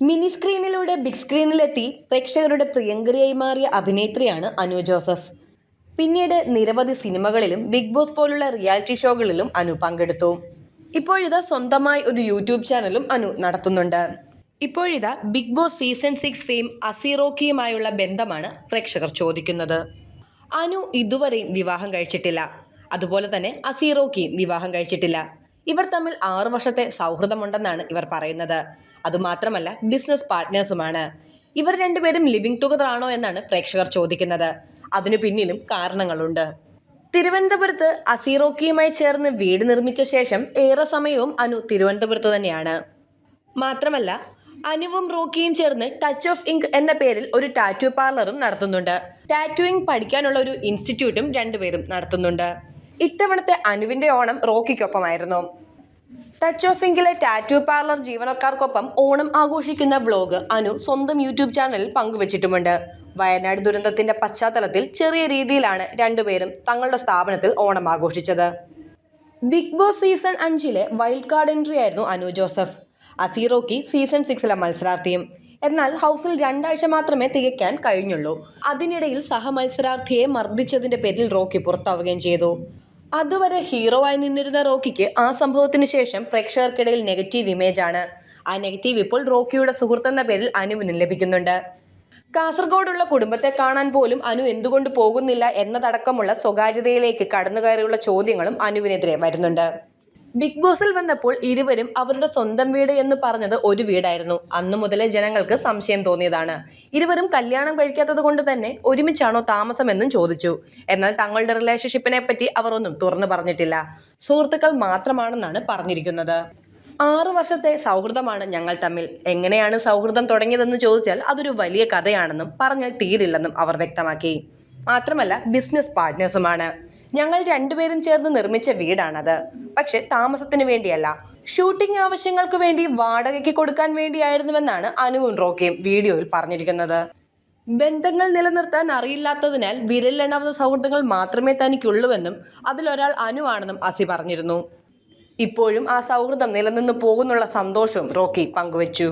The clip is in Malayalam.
മിനി സ്ക്രീനിലൂടെ ബിഗ് സ്ക്രീനിലെത്തി പ്രേക്ഷകരുടെ പ്രിയങ്കരിയായി മാറിയ അഭിനേത്രിയാണ് അനു ജോസഫ്. പിന്നീട് നിരവധി സിനിമകളിലും ബിഗ് ബോസ് പോലുള്ള റിയാലിറ്റി ഷോകളിലും അനു പങ്കെടുത്തു. ഇപ്പോഴിതാ സ്വന്തമായി ഒരു യൂട്യൂബ് ചാനലും അനു നടത്തുന്നുണ്ട്. ഇപ്പോഴിതാ Bigg Boss season six fame അസീറോക്കിയുമായുള്ള ബന്ധമാണ് പ്രേക്ഷകർ ചോദിക്കുന്നത്. അനു ഇതുവരെയും വിവാഹം കഴിച്ചിട്ടില്ല. അതുപോലെ തന്നെ അസീറോക്കിയും വിവാഹം കഴിച്ചിട്ടില്ല. ഇവർ തമ്മിൽ ആറു വർഷത്തെ സൗഹൃദമുണ്ടെന്നാണ് ഇവർ പറയുന്നത്. അതുമാത്രമല്ല ബിസിനസ് പാർട്ട്നേഴ്സുമാണ് ഇവർ രണ്ടുപേരും ലിവിംഗ് ടുഗദർ ആണോ എന്നാണ് പ്രേക്ഷകർ ചോദിക്കുന്നത്. അതിനു പിന്നിലും കാരണങ്ങളുണ്ട്. തിരുവനന്തപുരത്ത് അസീറോക്കിയുമായി ചേർന്ന് വീട് നിർമ്മിച്ച ശേഷം ഏറെ സമയവും അനു തിരുവനന്തപുരത്ത് തന്നെയാണ്. മാത്രമല്ല അനുവും റോക്കിയും ചേർന്ന് ടച്ച് ഓഫ് ഇങ്ക് എന്ന പേരിൽ ഒരു ടാറ്റു പാർലറും നടത്തുന്നുണ്ട്. ടാറ്റൂയിങ് പഠിക്കാനുള്ള ഒരു ഇൻസ്റ്റിറ്റ്യൂട്ടും രണ്ടുപേരും നടത്തുന്നുണ്ട്. ഇത്തവണത്തെ അനുവിന്റെ ഓണം റോക്കിക്കൊപ്പമായിരുന്നു. ടച്ച് ഓഫ് ഇംഗിലെ ടാറ്റു പാർലർ ജീവനക്കാർക്കൊപ്പം ഓണം ആഘോഷിക്കുന്ന വ്ലോഗ് അനു സ്വന്തം യൂട്യൂബ് ചാനലിൽ പങ്കുവച്ചിട്ടുമുണ്ട്. വയനാട് ദുരന്തത്തിന്റെ പശ്ചാത്തലത്തിൽ ചെറിയ രീതിയിലാണ് രണ്ടുപേരും തങ്ങളുടെ സ്ഥാപനത്തിൽ ഓണം ആഘോഷിച്ചത്. ബിഗ് ബോസ് സീസൺ അഞ്ചിലെ വൈൽഡ് കാർഡ് എൻട്രി ആയിരുന്നു അനു ജോസഫ്. അസീറോക്കി സീസൺ സിക്സിലെ മത്സരാർത്ഥിയും. എന്നാൽ ഹൗസിൽ രണ്ടാഴ്ച മാത്രമേ തികയ്ക്കാൻ കഴിഞ്ഞുള്ളൂ. അതിനിടയിൽ സഹമത്സരാർത്ഥിയെ മർദ്ദിച്ചതിന്റെ പേരിൽ റോക്കി പുറത്താവുകയും ചെയ്തു. അതുവരെ ഹീറോ ആയി നിന്നിരുന്ന റോക്കിക്ക് ആ സംഭവത്തിന് ശേഷം പ്രേക്ഷകർക്കിടയിൽ നെഗറ്റീവ് ഇമേജ് ആണ്. ആ നെഗറ്റീവ് ഇപ്പോൾ റോക്കിയുടെ സുഹൃത്തെന്ന പേരിൽ അനുവിന് ലഭിക്കുന്നുണ്ട്. കാസർഗോഡുള്ള കുടുംബത്തെ കാണാൻ പോലും അനു എന്തുകൊണ്ട് പോകുന്നില്ല എന്നതടക്കമുള്ള സ്വകാര്യതയിലേക്ക് കടന്നുകയറിയുള്ള ചോദ്യങ്ങളും അനുവിനെതിരെ വരുന്നുണ്ട്. ബിഗ് ബോസിൽ വന്നപ്പോൾ ഇരുവരും അവരുടെ സ്വന്തം വീട് എന്ന് പറഞ്ഞത് ഒരു വീടായിരുന്നു. അന്നു മുതലേ ജനങ്ങൾക്ക് സംശയം തോന്നിയതാണ്. ഇരുവരും കല്യാണം കഴിക്കാത്തത് കൊണ്ട് തന്നെ ഒരുമിച്ചാണോ താമസമെന്നും ചോദിച്ചു. എന്നാൽ തങ്ങളുടെ റിലേഷൻഷിപ്പിനെ പറ്റി അവർ ഒന്നും തുറന്നു പറഞ്ഞിട്ടില്ല. സുഹൃത്തുക്കൾ മാത്രമാണെന്നാണ് പറഞ്ഞിരിക്കുന്നത്. ആറു വർഷത്തെ സൗഹൃദമാണ് ഞങ്ങൾ തമ്മിൽ. എങ്ങനെയാണ് സൗഹൃദം തുടങ്ങിയതെന്ന് ചോദിച്ചാൽ അതൊരു വലിയ കഥയാണെന്നും പറഞ്ഞാൽ തീരില്ലെന്നും അവർ വ്യക്തമാക്കി. മാത്രമല്ല ബിസിനസ് പാർട്ട്നേഴ്സുമാണ് ഞങ്ങൾ രണ്ടുപേരും ചേർന്ന് നിർമ്മിച്ച വീടാണത്. പക്ഷെ താമസത്തിന് വേണ്ടിയല്ല. ഷൂട്ടിംഗ് ആവശ്യങ്ങൾക്ക് വേണ്ടി വാടകയ്ക്ക് കൊടുക്കാൻ വേണ്ടിയായിരുന്നുവെന്നാണ് അനുവും റോക്കിയും വീഡിയോയിൽ പറഞ്ഞിരിക്കുന്നത്. ബന്ധങ്ങൾ നിലനിർത്താൻ അറിയില്ലാത്തതിനാൽ വിരലിലെണ്ണാവുന്ന സൗഹൃദങ്ങൾ മാത്രമേ തനിക്കുള്ളൂവെന്നും അതിലൊരാൾ അനുവാണെന്നും അസി പറഞ്ഞിരുന്നു. ഇപ്പോഴും ആ സൗഹൃദം നിലനിന്ന് പോകുന്നുള്ള സന്തോഷവും റോക്കി പങ്കുവച്ചു.